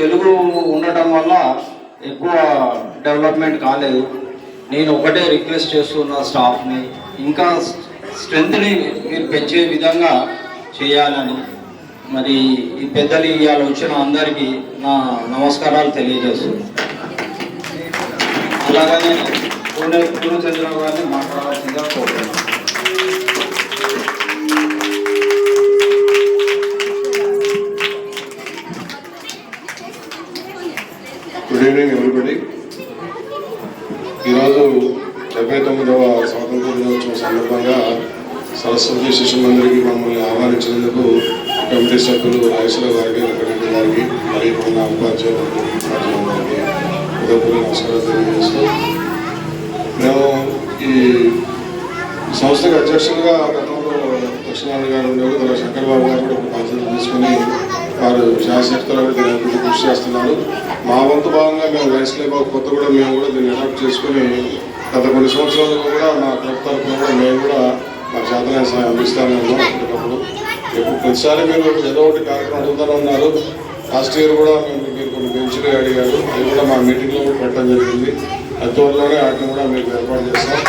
తెలుగు ఉండటం వల్ల ఎక్కువ డెవలప్మెంట్ కాలేదు. నేను ఒకటే రిక్వెస్ట్ చేస్తున్న స్టాఫ్ని ఇంకా స్ట్రెంత్ని మీరు పెంచే విధంగా చేయాలని. మరి ఈ పెద్దలు ఇవాళ వచ్చిన అందరికీ నా నమస్కారాలు తెలియజేస్తున్నాను అలాగనే పూర్ణ పూర్ణచంద్రరావు గారిని మాట్లాడాల్సిందిగా కోరుతున్నాను. గుడ్ ఈవినింగ్ ఎవ్రీబడి ఈరోజు డెబ్బై తొమ్మిదవ స్వాతంత్ర దినోత్సవం సందర్భంగా సరస్వతి శిశు మందిరికి మమ్మల్ని ఆహ్వానించినందుకు కమిటీ సభ్యులు రాజేశ్వర గారికి వెంకటరెడ్డి గారికి మరియు మన ఉపాధ్యాయులకు ఉపాధ్యాయులకి ఉదయపూర్వ నమస్కారాలు తెలియజేస్తూ మేము ఈ సంస్థకు అధ్యక్షులుగా గతంలో లక్ష్మీనారాయణ గారు ఉండేవారు శంకర్ బాబు గారు కూడా ఒక బాధ్యత తీసుకుని వారు శాసనసభలో కూడా దీని అభివృద్ధి కృషి చేస్తున్నారు. మా వంతు భాగంగా మేము రైస్ లేబర్ కొత్త కూడా మేము కూడా దీన్ని అడాప్ట్ చేసుకుని గత కొన్ని సంవత్సరాలుగా కూడా మా క్లబ్ తరఫున కూడా మేము కూడా మా చేతనైన సహాయం అందిస్తానే ఉన్నాం ఇప్పుడు ప్రతిసారి మీరు ఏదో ఒకటి కార్యక్రమం అడుగుతానే ఉన్నారు. లాస్ట్ ఇయర్ కూడా మేము మీరు కొన్ని బెంచ్లు అడిగారు. అది కూడా మా మీటింగ్లో కూడా పెట్టడం జరిగింది. అందువల్లనే వాటిని కూడా మీకు ఏర్పాటు చేస్తాం.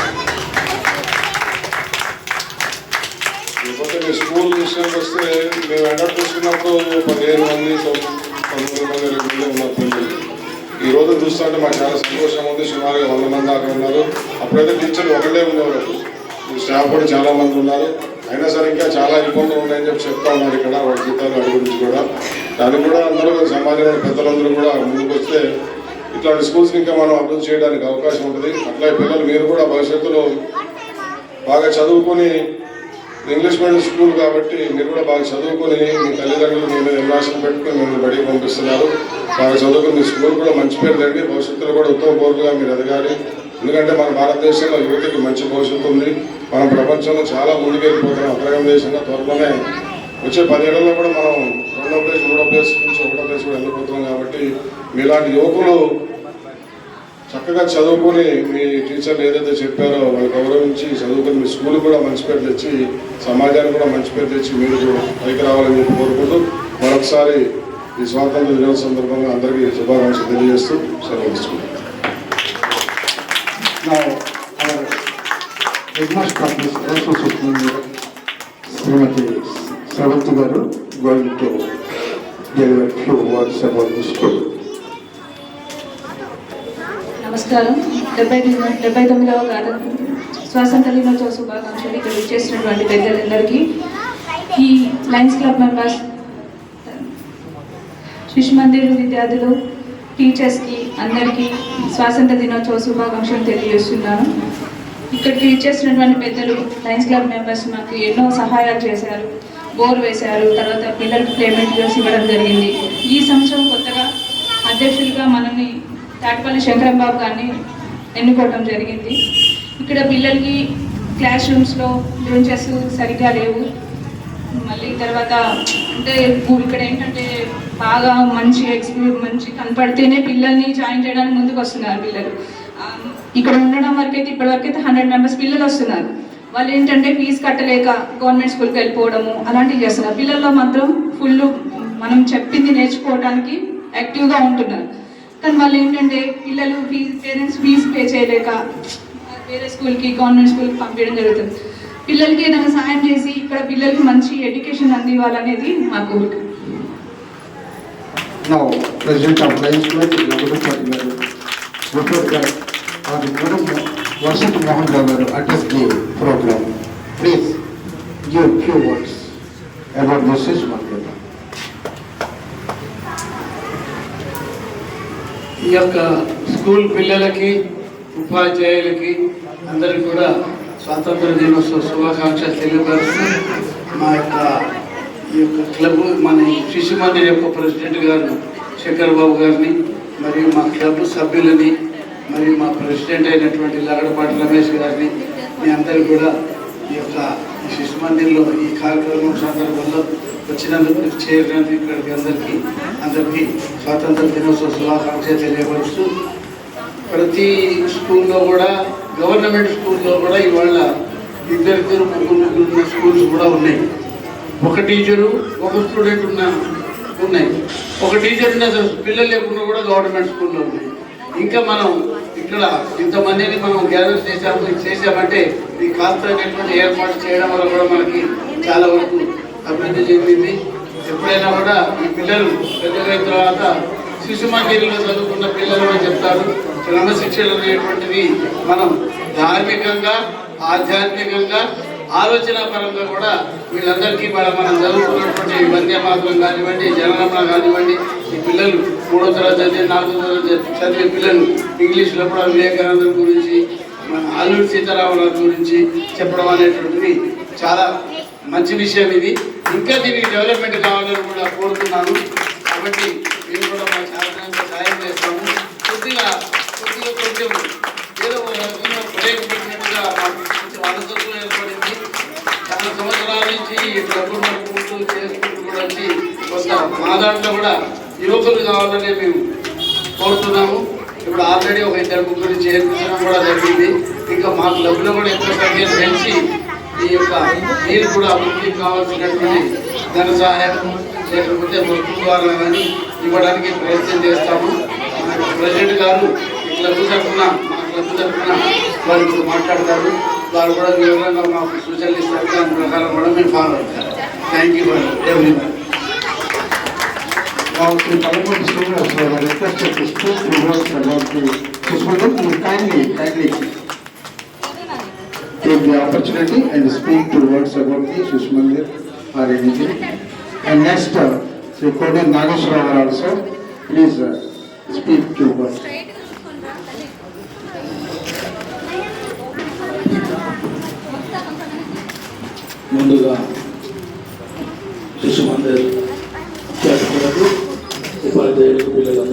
స్కూల్ విషయానికి వస్తే మేము అడాప్ట్ చూసుకున్నప్పుడు పదిహేను మంది తొమ్మిది మంది ఇరవై మంది ఉన్నారు పిల్లలు. ఈ రోజు చూస్తుంటే మాకు చాలా సంతోషం ఉంది. సుమారుగా వంద మంది దాకా ఉన్నారు. అప్పుడైతే టీచర్లు ఒకళ్ళే ఉండేవారు. స్టాఫ్ కూడా చాలా మంది ఉన్నారు. అయినా సరే ఇంకా చాలా ఇబ్బందులు ఉన్నాయని చెప్పి చెప్తా ఉన్నారు ఇక్కడ వాటి జీతాలు వాటి గురించి కూడా. దాన్ని కూడా అందరూ సమాజంలో పెద్దలందరూ కూడా ముందుకు వస్తే ఇట్లాంటి స్కూల్స్ ఇంకా మనం అభివృద్ధి చేయడానికి అవకాశం ఉంటుంది. అట్లా పిల్లలు మీరు కూడా భవిష్యత్తులో బాగా చదువుకొని ఇంగ్లీష్ మీడియం స్కూల్ కాబట్టి మీరు కూడా బాగా చదువుకొని మీ తల్లిదండ్రులు మీ మీద నిర్వాసన పెట్టుకుని మిమ్మల్ని బడికి పంపిస్తున్నారు. బాగా చదువుకుని మీ స్కూల్ కూడా మంచి పేరు తండి భవిష్యత్తులో కూడా ఉత్తమ పౌరులుగా మీరు ఎదగాలి. ఎందుకంటే మన భారతదేశంలో యువతకి మంచి భవిష్యత్తు ఉంది. మనం ప్రపంచంలో చాలా ముందుకెళ్ళిపోతున్నాం. అగ్రగం దేశంగా త్వరలోనే వచ్చే పదేళ్ళలో కూడా మనం రెండో ప్లేస్ మూడో ప్లేస్ నుంచి ఒకటో ప్లేస్ కూడా వెళ్ళిపోతున్నాం కాబట్టి మీలాంటి యువకులు చక్కగా చదువుకొని మీ టీచర్లు ఏదైతే చెప్పారో వాళ్ళు గౌరవించి చదువుకుని మీ స్కూల్ కూడా మంచి పేరు తెచ్చి సమాజానికి కూడా మంచి పేరు తెచ్చి మీరు పైకి రావాలని చెప్పి కోరుకుంటూ మరొకసారి ఈ స్వాతంత్ర దినోత్సవం సందర్భంగా అందరికీ శుభాకాంక్షలు తెలియజేస్తూ సెలవు తీసుకుంటాం శ్రీమతి our headmaster of this also నమస్కారం. డెబ్బై డెబ్బై తొమ్మిదవ గాథ. స్వాతంత్ర దినోత్సవ శుభాకాంక్షలు ఇక్కడ చేసినటువంటి పెద్దలందరికీ. ఈ లయన్స్ క్లబ్ మెంబర్స్ శిశు మందిర్ విద్యార్థులు టీచర్స్కి అందరికీ స్వాతంత్ర దినోత్సవ శుభాకాంక్షలు తెలియజేస్తున్నాను. ఇక్కడికి ఇచ్చేసినటువంటి పెద్దలు లయన్స్ క్లబ్ మెంబర్స్ మాకు ఎన్నో సహాయాలు చేశారు. బోర్ వేశారు. తర్వాత పిల్లలకు పేమెంట్ చేసి ఇవ్వడం జరిగింది. ఈ సంవత్సరం కొత్తగా అధ్యక్షులుగా మనల్ని తాటిపల్లి శంకరం బాబు గారిని ఎన్నుకోవడం జరిగింది. ఇక్కడ పిల్లలకి క్లాస్ రూమ్స్లో బెంచెస్ సరిగ్గా లేవు. మళ్ళీ తర్వాత అంటే ఇక్కడ ఏంటంటే బాగా మంచి ఎక్స్పీరియన్స్ మంచి కనపడితేనే పిల్లల్ని జాయిన్ చేయడానికి ముందుకు వస్తున్నారు పిల్లలు. ఇక్కడ ఉండడం వరకు అయితే ఇప్పటి వరకు అయితే హండ్రెడ్ మెంబర్స్ పిల్లలు వస్తున్నారు. వాళ్ళు ఏంటంటే ఫీజు కట్టలేక గవర్నమెంట్ స్కూల్కి వెళ్ళిపోవడము అలాంటివి చేస్తున్నారు. పిల్లల్లో మాత్రం ఫుల్ మనం చెప్పింది నేర్చుకోవడానికి యాక్టివ్గా ఉంటున్నారు. కానీ వాళ్ళు ఏంటంటే పిల్లలు ఫీజు పేరెంట్స్ ఫీజ్ పే చేయలేక వేరే స్కూల్కి గవర్నమెంట్ స్కూల్కి పంపించడం జరుగుతుంది. పిల్లలకి ఏదైనా సాయం చేసి ఇక్కడ పిల్లలకి మంచి ఎడ్యుకేషన్ అందివ్వాలనేది మా కోరిక. వర్షప్ మోహన్ గారు address the program please give few ఈ యొక్క స్కూల్ పిల్లలకి ఉపాధ్యాయులకి అందరికీ కూడా స్వాతంత్ర దినోత్సవ శుభాకాంక్షలు తెలియపరుస్తూ మా యొక్క ఈ యొక్క క్లబ్ మన శిశు మందిర్ యొక్క ప్రెసిడెంట్ గారు శంకర్ బాబు గారిని మరియు మా క్లబ్ సభ్యులని మరియు మా ప్రెసిడెంట్ అయినటువంటి లగడపాటి రమేష్ గారిని మీ అందరికీ కూడా ఈ యొక్క ఈ శిశు మందిర్లో ఈ కార్యక్రమం సందర్భంలో వచ్చినందుకు చేరినందుకు ఇక్కడికి అందరికీ అందరికీ స్వాతంత్ర దినోత్సవ శుభాకాంక్షలు తెలియపరుస్తూ ప్రతి స్కూల్లో కూడా గవర్నమెంట్ స్కూల్లో కూడా ఇవాళ ఇద్దరిద్దరు ముగ్గురు ముగ్గురు ఉన్న స్కూల్స్ కూడా ఉన్నాయి. ఒక టీచరు ఒక స్టూడెంట్ ఉన్న ఉన్నాయి. ఒక టీచర్ ఉన్న పిల్లలు లేకుండా కూడా గవర్నమెంట్ స్కూల్లో ఉన్నాయి. ఇంకా మనం ఇక్కడ ఇంతమందిని మనం గ్యాదర్ చేసాము చేసామంటే ఈ కాస్త ఏర్పాటు చేయడం వల్ల కూడా మనకి చాలా వరకు అభివృద్ధి చెందింది. ఎప్పుడైనా కూడా ఈ పిల్లలు పెద్దగైన తర్వాత శిశు మందిరంలో చదువుకున్న పిల్లలు అని చెప్తారు. క్రమశిక్షణ అనేటువంటిది మనం ధార్మికంగా ఆధ్యాత్మికంగా ఆలోచన పరంగా కూడా వీళ్ళందరికీ కూడా మనం చదువుకున్నటువంటి వందే మాత్రం కానివ్వండి జనగణన కానివ్వండి ఈ పిల్లలు మూడో తరగతి చదివి నాలుగో తరగతి చదివే పిల్లలు ఇంగ్లీష్లో కూడా వివేకానంద గురించి మన అల్లూరి సీతారామరాజు గురించి చెప్పడం అనేటువంటిది చాలా మంచి విషయం ఇది. ఇంకా దీనికి డెవలప్మెంట్ కావాలని కూడా కోరుతున్నాను. కాబట్టి మేము కూడా మా శాసనంగా సాయం చేస్తాము. కొద్దిగా కొద్దిగా కొంచెం ఏదో ఒక రకంగా మాకు కొంచెం ఏర్పడింది. చాలా సంవత్సరాల నుంచి డబ్బులు నడుపుకుంటూ చేసుకుంటూ కూడా వచ్చి కొంత మా దాంట్లో కూడా యువకులు కావాలని మేము కోరుతున్నాము. ఇప్పుడు ఆల్రెడీ ఒక ఇద్దరు ముగ్గురు చేర్పించడం కూడా జరిగింది. ఇంకా మా క్లబ్లో కూడా ఎక్కువ సంఖ్యలో పెంచి ఈ యొక్క నీరు కూడా అభివృద్ధికి కావాల్సినటువంటి ధన సహాయం లేకపోతే వస్తు ద్వారా కానీ ఇవ్వడానికి ప్రయత్నం చేస్తాము. ప్రెసిడెంట్ గారు క్లబ్ తరఫున మా క్లబ్ తరఫున వారు ఇప్పుడు మాట్లాడతారు. వారు కూడా వివరంగా మాకు సూచనలు ఇస్తారు. దాని ప్రకారం కూడా మేము ఫాలో అవుతారు thank you every Now, the Parliament students were requested to speak two words about the, Sushmadam, you kindly, kindly take the opportunity and speak two words about the Sushmandir or anything. And next, uh, Sri Kodi Nageswara also, please uh, speak two words. ముందుగా శిశు మందిర్